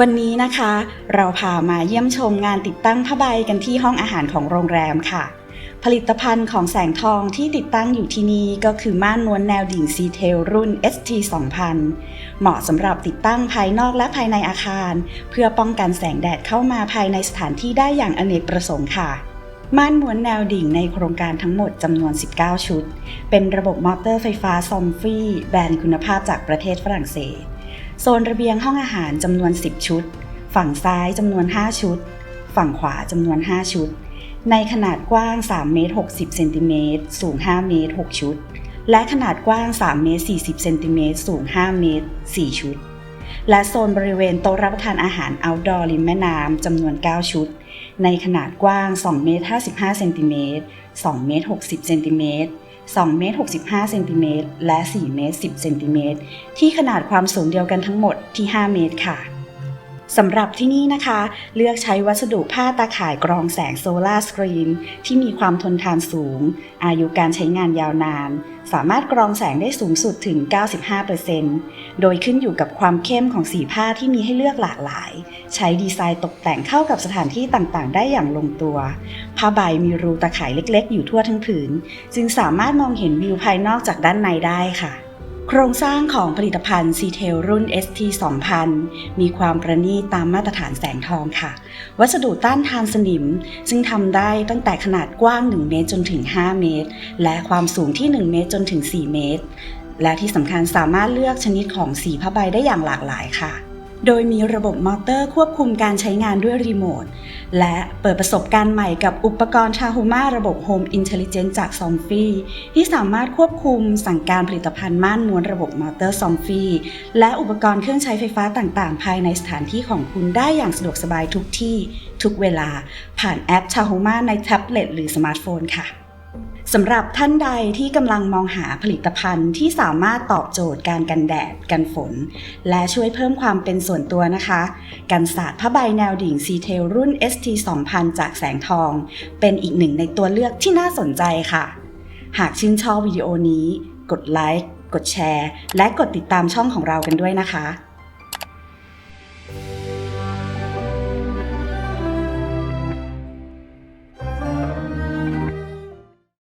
วันนี้นะคะ เราพามาเยี่ยมชมงานติดตั้งผ้าใบกันที่ห้องอาหารของโรงแรมค่ะ ผลิตภัณฑ์ของแสงทองที่ติดตั้งอยู่ที่นี่ก็คือม่านม้วนแนวดิ่งซีเทลรุ่น ST 2000 เหมาะสำหรับติดตั้งภายนอกและภายในอาคาร เพื่อป้องกันแสงแดดเข้ามาภายในสถานที่ได้อย่างอเนกประสงค์ค่ะม่านม้วนแนวดิ่งในโครงการทั้งหมดจำนวน 19 ชุด เป็นระบบมอเตอร์ไฟฟ้าซอมฟรีแบรนด์คุณภาพจากประเทศฝรั่งเศส โซนระเบียงห้องอาหารจำนวน 10 ชุด ฝั่งซ้ายจำนวน 5 ชุด ฝั่งขวาจำนวน 5 ชุด ในขนาดกว้าง3เมตร60เซนติเมตรสูง 5 เมตร 6 ชุด และขนาดกว้าง3เมตร40เซนติเมตรสูง 5 เมตร 4 ชุด และโซนบริเวณโต๊ะรับประทานอาหาร outdoor ริมแม่น้ำจำนวน 9 ชุด ในขนาดกว้าง2เมตร55เซนติเมตร2เมตร60เซนติเมตร 2เมตร65เซนติเมตรและ4เมตร10เซนติเมตรที่ขนาดความสูงเดียวกันทั้งหมดที่ 5 เมตรค่ะ สำหรับที่นี่นะคะ เลือกใช้วัสดุผ้าตาข่ายกรองแสงโซลาร์สกรีน ที่มีความทนทานสูง อายุการใช้งานยาวนาน สามารถกรองแสงได้สูงสุดถึง 95%โดยขึ้นอยู่กับความเข้มของสีผ้าที่มีให้เลือกหลากหลาย ใช้ดีไซน์ตกแต่งเข้ากับสถานที่ต่างๆ ได้อย่างลงตัว ผ้าใบมีรูตาข่ายเล็ก ๆ อยู่ทั่วทั้งผืน จึงสามารถมองเห็นวิวภายนอกจากด้านในได้ค่ะ โครงสร้างของผลิตภัณฑ์ c t e l รุ่น ST 2000 มีความประณีตตามมาตรฐานแสงทองค่ะ วัสดุต้านทานสนิม ซึ่งทำได้ตั้งแต่ขนาดกว้าง 1 เมตรจนถึง 5 เมตร และความสูงที่ 1 เมตรจนถึง 4 เมตร และที่สำคัญสามารถเลือกชนิดของสีผ้าใบได้อย่างหลากหลายค่ะ โดยมีระบบมอเตอร์ควบคุมการใช้งานด้วยรีโมท และเปิดประสบการณ์ใหม่กับอุปกรณ์ชาฮูมาระบบ Home Intelligence จากซอมฟีที่สามารถควบคุมสั่งการผลิตภัณฑ์ม่านม้วนระบบมอเตอร์ซอมฟีและอุปกรณ์เครื่องใช้ไฟฟ้าต่างๆ ภายในสถานที่ของคุณได้อย่างสะดวกสบายทุกที่ ทุกเวลา ผ่านแอปชาฮูมาในแท็บเล็ตหรือสมาร์ทโฟนค่ะ สำหรับท่านใดที่กำลังมองหาผลิตภัณฑ์ที่สามารถตอบโจทย์การกันแดด กันฝน และช่วยเพิ่มความเป็นส่วนตัวนะคะ กันศาสตร์ผ้าใบแนวดิ่งซีเทลรุ่น ST 2000 จากแสงทอง เป็นอีกหนึ่งในตัวเลือกที่น่าสนใจค่ะ หากชื่นชอบวิดีโอนี้ กดไลค์ กดแชร์ และกดติดตามช่องของเรากันด้วยนะคะ